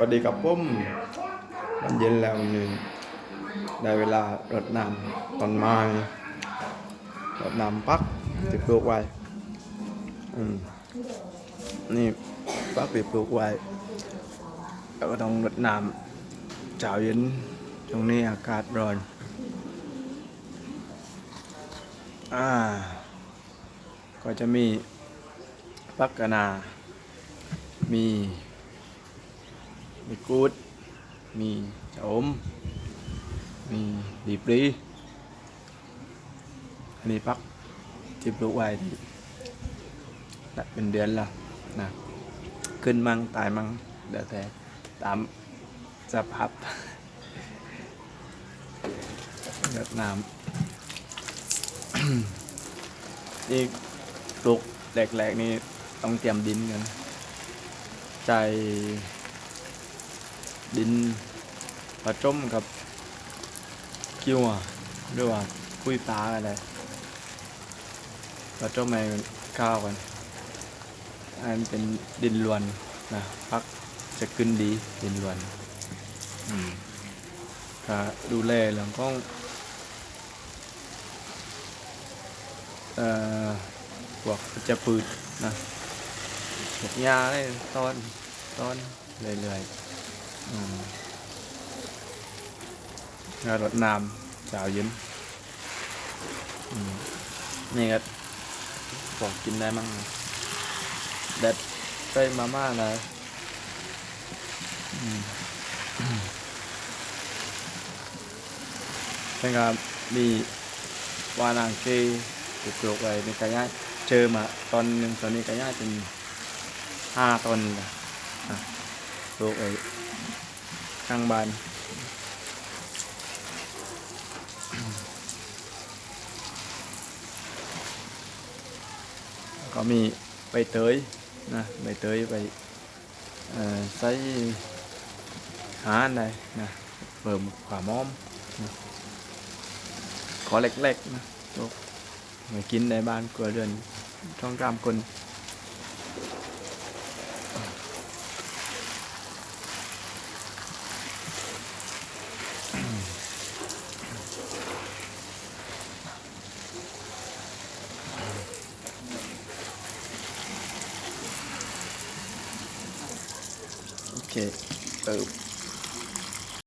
วัสดีกับปุ้มมันเย็นแล้วนี่ได้เวลารดน้ำต้นม้รดน้ำปักที่ปลูกไว้อืมนี่ปักที่ปลูกไว้แล้วก็ต้องรดน้ำเช้าเย็นตรงนี้อากาศร้อนอ่าก็จะมีปักกนา มี มีกูด มีชะอมมีดีปรีอันนี้พักที่ปลูกไว้ที่เป็นเดือนล้วนะขึ้นมั่งตายมั่งเดี๋ยวแต่ตามสภาพเดือดน้ำนี่ปลูกแหลกๆนี่ต้องเตรียมดินกันใจ ดินผสมกับกิ้วอะหรือว่าคุยปลาอะไรผสมให้มันข้าวกันอันเป็นดินลวนนะพักจะขึ้นดีดินลวนอืมถ้าดูแลเรื่องของเอ่อพวกจะพืชนะพวกหญ้าเลยต้นต้นเรื่อยๆ รดน้ำเช้าเย็นอืมนี่ก็พอกินได้มั่งนะแดดใส่มาม่าเลยอืมเป็นครับมีวานางเกยปลูกๆไว้ในกระยะเจอมาตอนหนึ่งตอนนี้กระยะเป็นห้าตนนะอะปลูกไว้ ข้างบ้านก็มีใบเตยนะใบเตยไปใส่หาอันใดนะเพิ่มความหอมนะขอเล็กๆนะลูกมากินในบ้านกลัวเดือนช่องตามคน โอเคเออ